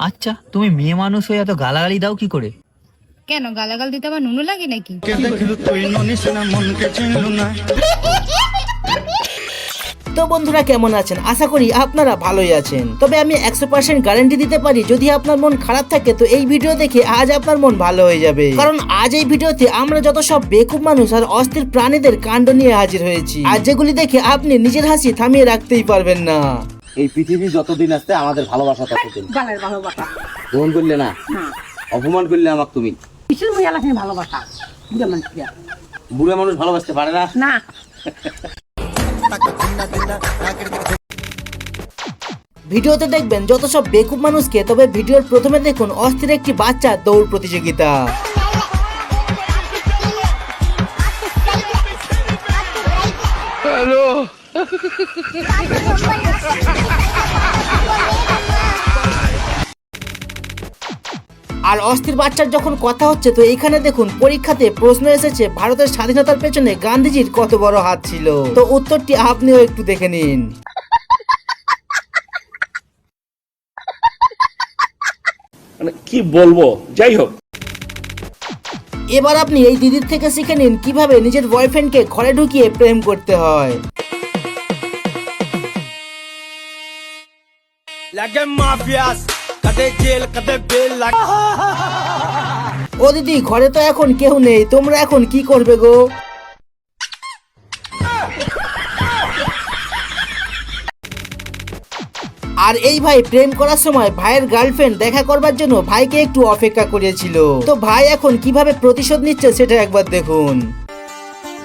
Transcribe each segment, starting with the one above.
আচ্ছা তুমি মেয়ে মানুষ হয়ে এত গালাগালি দাও কি করে? কেন গালাগাল দিতে আমার নুনু লাগে নাকি? তো বন্ধুরা কেমন আছেন? আশা করি আপনারা ভালোই আছেন। তবে আমি একশো পার্সেন্ট গ্যারান্টি দিতে পারি যদি আপনার মন খারাপ থাকে তো এই ভিডিও দেখে আজ আপনার মন ভালো হয়ে যাবে। কারণ আজ এই ভিডিওতে আমরা যত সব বেকুব মানুষ আর অস্থির প্রাণীদের কাণ্ড নিয়ে হাজির হয়েছি। আর যেগুলি দেখে আপনি নিজের হাসি থামিয়ে রাখতেই পারবেন না। এই পৃথিবী যতদিন আসতে আমাদের ভালোবাসা ততদিন। গালের ভালোবাসা। গ্রহণ করলে না অপমান করলে আমার তুমি। কিসের ভালোবাসা। বুড়ো মানুষ ভালোবাসতে পারে না। না। ভিডিওতে দেখবেন যত সব বেকুব মানুষকে তবে ভিডিওর প্রথমে দেখুন অস্থির একটি বাচ্চা দৌড় প্রতিযোগিতা। আর অস্থির বাচ্চার যখন কথা হচ্ছে তো এখানে দেখুন পরীক্ষাতে প্রশ্ন এসেছে ভারতের স্বাধীনতার পেছনে গান্ধীজির কত বড় হাত ছিল। তো উত্তরটি আপনিও একটু দেখে নিন। মানে কি বলব? যাই হোক। এবার আপনি এই দিদির থেকে শিখে নিন কীভাবে নিজের বয়ফ্রেন্ডকে ঘরে ঢুকিয়ে প্রেম করতে হয়। ও দিদি ঘরে তো এখন কেউ নেই তোমরা এখন কি করবে গো? আর এই ভাই প্রেম করার সময় ভাইয়ের গার্লফ্রেন্ড দেখা করবার জন্য ভাইকে একটু অপেক্ষা করেছিল। তো ভাই এখন কীভাবে প্রতিশোধ নিচ্ছে সেটা একবার দেখুন।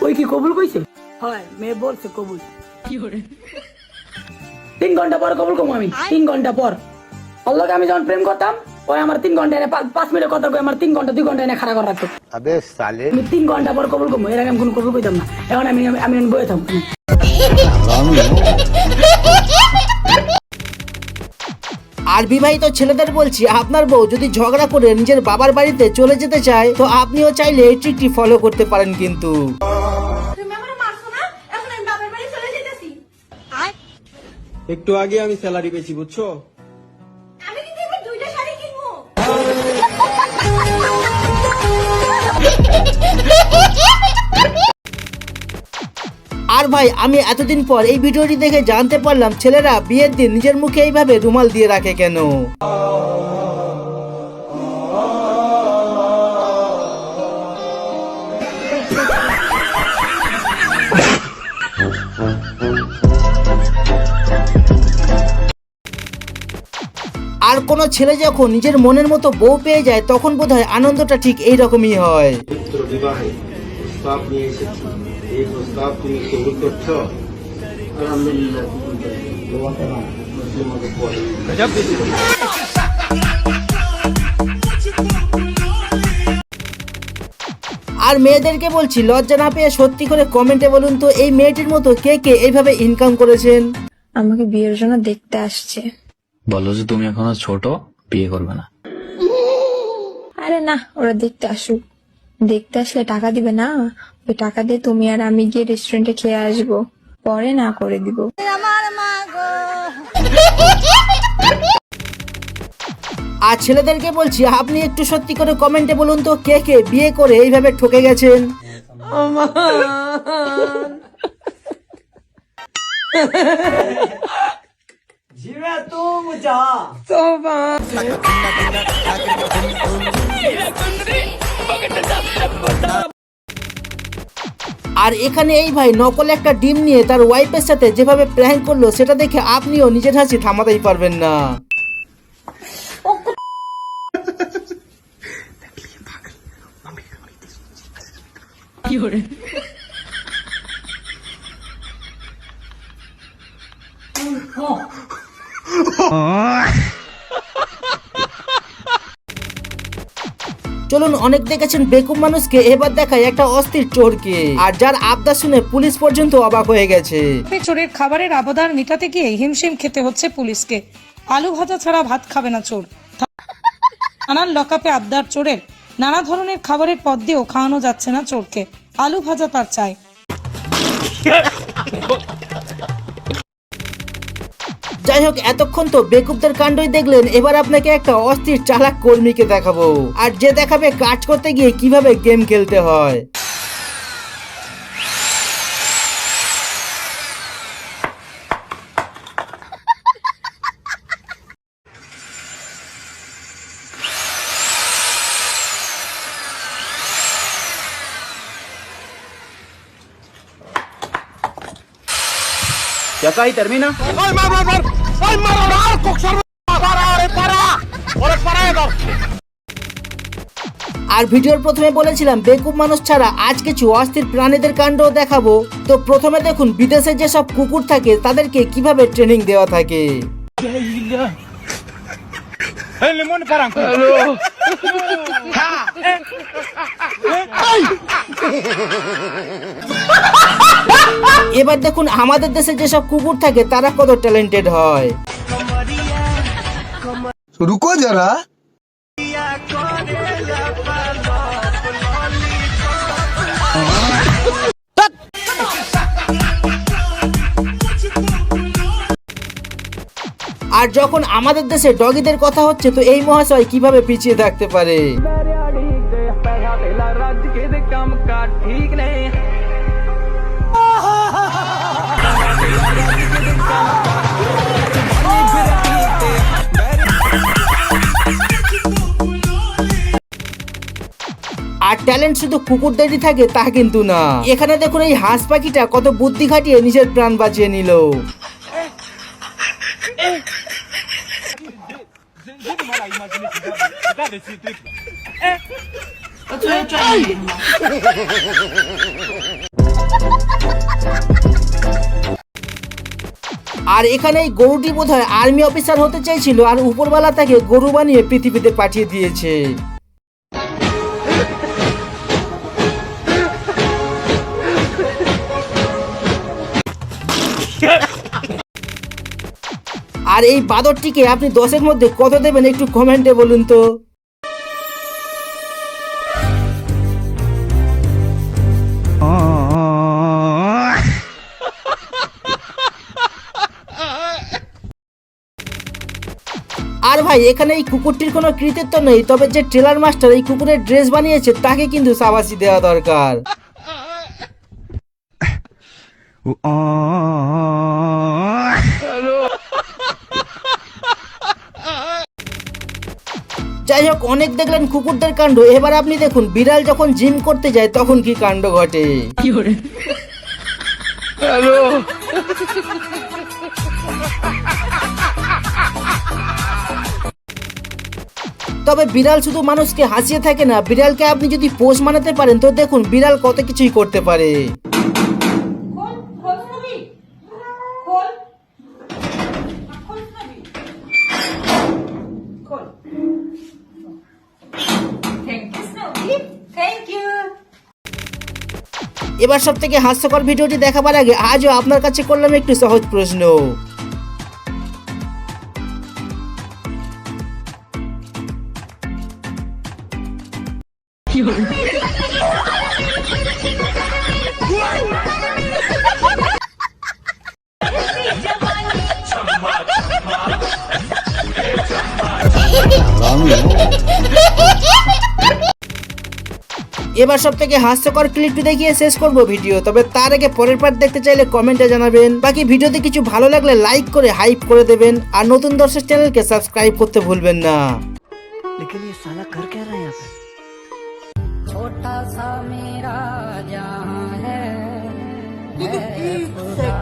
ওই কি কবুল কইছে? হয় মেয়ে বলছে কবুল। তিন ঘণ্টা পর কবুল কমু আমি। তিন ঘণ্টা পর। আল্লাহকে আমি যখন প্রেম করতাম ওই আমার তিন ঘণ্টা এনে পাঁচ- মিনিট কথা কই আমার তিন ঘণ্টা দুই ঘণ্টা এনে খাড়া করে রাখতো। আমি তিন ঘণ্টা পর কবুল কমু এর আগে আমি কোনো কবুল কইতাম না। এখন আমি আমি আমি বয়ে থাকব। আর বিবাহিত ছেলেদের বলছি আপনার বউ যদি ঝগড়া করে নিজের বাবার বাড়িতে চলে যেতে চায় তো আপনিও চাইলে এই ট্রিকটি ফলো করতে পারেন কিন্তু তুমি আমার মারছো না এখন আমি বাবার বাড়ি চলে যেতেছি একটু আগে আমি স্যালারি পেয়েছি বুঝছ? আমি কিন্তু এবার দুইটা শাড়ি কিনবো। আর ভাই আমি এতদিন পর এই ভিডিওটি দেখে জানতে পারলাম ছেলেরা বিয়ের দিন নিজের মুখে এইভাবে রুমাল দিয়ে রাখে কেন? কোনো ছেলে যখন নিজের মনের মতো বউ পেয়ে যায় তখন বোধহয় আনন্দটা ঠিক এই রকমই হয়। আর মেয়েদেরকে বলছি লজ্জা না পেয়ে সত্যি করে কমেন্টে বলুন তো এই মেয়েটির মতো কে কে এইভাবে ইনকাম করেছেন? আমাকে বিয়ের জন্য দেখতে আসছে। বলো যে তুমি এখনও ছোট বিয়ে করবে না। আরে না ওরা দেখতে আসুক। দেখতে আসলে টাকা দিবে না। ওই টাকা দিয়ে তুমি আর আমি গিয়ে রেস্টুরেন্টে খেয়ে আসব। পরে না করে দিব। আর ছেলেদেরকে বলছি আপনি একটু সত্যি করে কমেন্টে বলুন তো কে কে বিয়ে করে এইভাবে ঠকে গেছেন? আর এখানে এই ভাই নকল একটা ডিম নিয়ে তার ওয়াইফের সাথে যেভাবে প্র্যাঙ্ক করল সেটা দেখে আপনিও নিজের হাসি থামাতেই পারবেন না। চলুন, অনেক দেখেছেন বেকুব মানুষকে, এবার দেখায় একটা অস্থির চোরকে। আর যার আবদা শুনে পুলিশ পর্যন্ত অবাক হয়ে গেছে। চোরের খাবারের আবদার মেটাতে গিয়ে হিমশিম খেতে হচ্ছে পুলিশকে। আলু ভাজা ছাড়া ভাত খাবে না চোর। নানান লকাপে আবদার চোরের, নানা ধরনের খাবারের পদ দিয়েও খাওয়ানো যাচ্ছে না চোরকে। আলু ভাজা তার চাই। যাই হোক এতক্ষণ তো বেকুবদের কাণ্ডই দেখলেন, এবার আপনাকে একটা অস্থির চালাক কর্মীকে দেখাবো। আর যে দেখাবে কাজ করতে গিয়ে কীভাবে গেম খেলতে হয়। Ya está ahí, termina. আর ভিডিওর প্রথমে বলেছিলাম বেকুব মানুষ ছাড়া আজ কিছু অস্থির প্রাণীদের কাণ্ড দেখাবো। তো প্রথমে দেখুন বিদেশে যেসব কুকুর থাকে তাদেরকে কীভাবে ট্রেনিং দেওয়া থাকে? এবার দেখুন আমাদের দেশে যেসব কুকুর থাকে তারা কত ট্যালেন্টেড হয়। রুকো যারা। আর যখন আমাদের দেশে ডগিদের কথা হচ্ছে তো এই মহাশয় কীভাবে পিছিয়ে থাকতে পারে? ট্যালেন্ট শুধু কুকুরদেরই থাকে, তা কিন্তু না। এখানে দেখুন এই হাঁস পাখিটা কত বুদ্ধি খাটিয়ে নিজের প্রাণ বাঁচিয়ে নিল। আর এখানে এই গরুটি বোধ আর্মি অফিসার হতে চাইছিল আর উপরবেলা তাকে গরু বানিয়ে পৃথিবীতে পাঠিয়ে দিয়েছে। আর এই বাদরটিকে আপনি দশের মধ্যে কত দেবেন একটু কমেন্টে বলুন তো আর ভাই এখানে এই কুকুরটির কোনো কৃতিত্ব নেই তবে যে ট্রেলার মাস্টার এই কুকুরের ড্রেস বানিয়েছে তাকে কিন্তু সাবাসি দেওয়া দরকার যাই হোক অনেক দেখলেন কুকুরদের কাণ্ড। এবার আপনি দেখুন বিড়াল যখন জিম করতে যায় তখন কি কাণ্ড ঘটে? তবে বিড়াল শুধু মানুষকে হাসিয়ে থাকে না বিড়ালকে আপনি যদি পোষ মানাতে পারেন তো দেখুন বিড়াল কত কিছুই করতে পারে। এবার সব থেকে হাস্যকর ভিডিওটি দেখাবার আগে আজও আপনার কাছে করলাম একটু সহজ প্রশ্ন। এবার সব থেকে হাস্যকর ক্লিপটি দেখিয়ে শেষ করব ভিডিও তবে তার আগে পরের পার্ট দেখতে চাইলে কমেন্টে জানাবেন বাকি ভিডিওতে কিছু ভালো লাগলে লাইক করে হাইপ করে দেবেন আর নতুন দর্শক চ্যানেলকে সাবস্ক্রাইব করতে ভুলবেন না छोटा सा मेरा जहां है, है खुदा